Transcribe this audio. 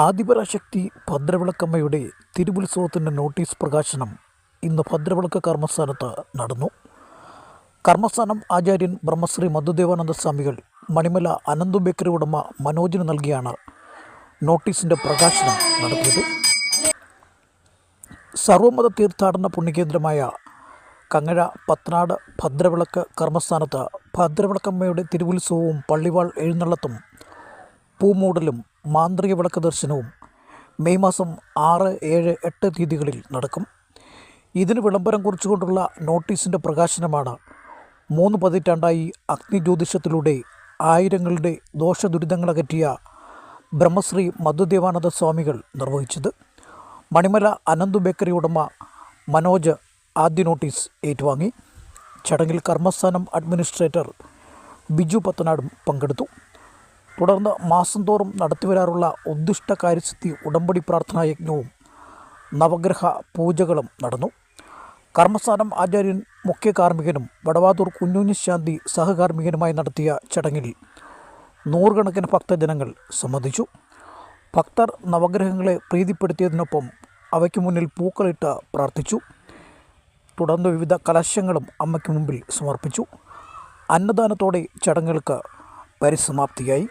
Adi Parashakti ഭദ്രവിളക്കമ്മയുടെ തിരുവുത്സവത്തിന്റെ notice പ്രകാശനം ഇന്ന് ഭദ്രവിളക്ക് കർമ്മസ്ഥാനത്ത് നടന്നു. കർമ്മസ്ഥാനം ആചാര്യൻ ബ്രഹ്മശ്രീ മധുദേവാനന്ദ സ്വാമികൾ മണിമല അനന്തു ബേക്കറി ഉടമ മനോജിന് നൽകിയാണ് നോട്ടീസിന്റെ പ്രകാശനം നടത്തിയത്. സർവമത തീർത്ഥാടന പുണ്യകേന്ദ്രമായ കങ്ങഴ പത്നാട് ഭദ്രവിളക്ക് കർമ്മസ്ഥാനത്ത് ഭദ്രവിളക്കമ്മയുടെ തിരുവുത്സവവും പള്ളിവാൾ എഴുന്നള്ളത്തും പൂമൂടലും മാന്ത്രിക വിളക്ക് ദർശനവും മെയ് മാസം ആറ് ഏഴ് എട്ട് തീയതികളിൽ നടക്കും. ഇതിന് വിളംബരം കുറിച്ചുകൊണ്ടുള്ള നോട്ടീസിന്റെ പ്രകാശനമാണ് മൂന്ന് പതിറ്റാണ്ടായി അഗ്നിജ്യോതിഷത്തിലൂടെ ആയിരങ്ങളുടെ ദോഷദുരിതങ്ങളകറ്റിയ ബ്രഹ്മശ്രീ മധുദേവാനന്ദ സ്വാമികൾ നിർവഹിച്ചത്. മണിമല അനന്തു ബേക്കറി ഉടമ മനോജ് ആദ്യ നോട്ടീസ് ഏറ്റുവാങ്ങി. ചടങ്ങിൽ കർമ്മസ്ഥാനം അഡ്മിനിസ്ട്രേറ്റർ ബിജു പത്തനാടും പങ്കെടുത്തു. തുടർന്ന് മാസം തോറും നടത്തിവരാറുള്ള ഉദ്ദിഷ്ട കാര്യസിദ്ധി ഉടമ്പടി പ്രാർത്ഥനാ യജ്ഞവും നവഗ്രഹ പൂജകളും നടന്നു. കർമ്മസ്ഥാനം ആചാര്യൻ മുഖ്യ കാർമ്മികനും വടവാതൂർ കുഞ്ഞുഞ്ഞിശാന്തി സഹകാർമ്മികനുമായി നടത്തിയ ചടങ്ങിൽ നൂറുകണക്കിന് ഭക്തജനങ്ങൾ സംബന്ധിച്ചു. ഭക്തർ നവഗ്രഹങ്ങളെ പ്രീതിപ്പെടുത്തിയതിനൊപ്പം അവയ്ക്ക് മുന്നിൽ പൂക്കളിട്ട് പ്രാർത്ഥിച്ചു. തുടർന്ന് വിവിധ കലശങ്ങളും അമ്മയ്ക്ക് മുമ്പിൽ സമർപ്പിച്ചു. അന്നദാനത്തോടെ ചടങ്ങുകൾക്ക് പരിസമാപ്തിയായി.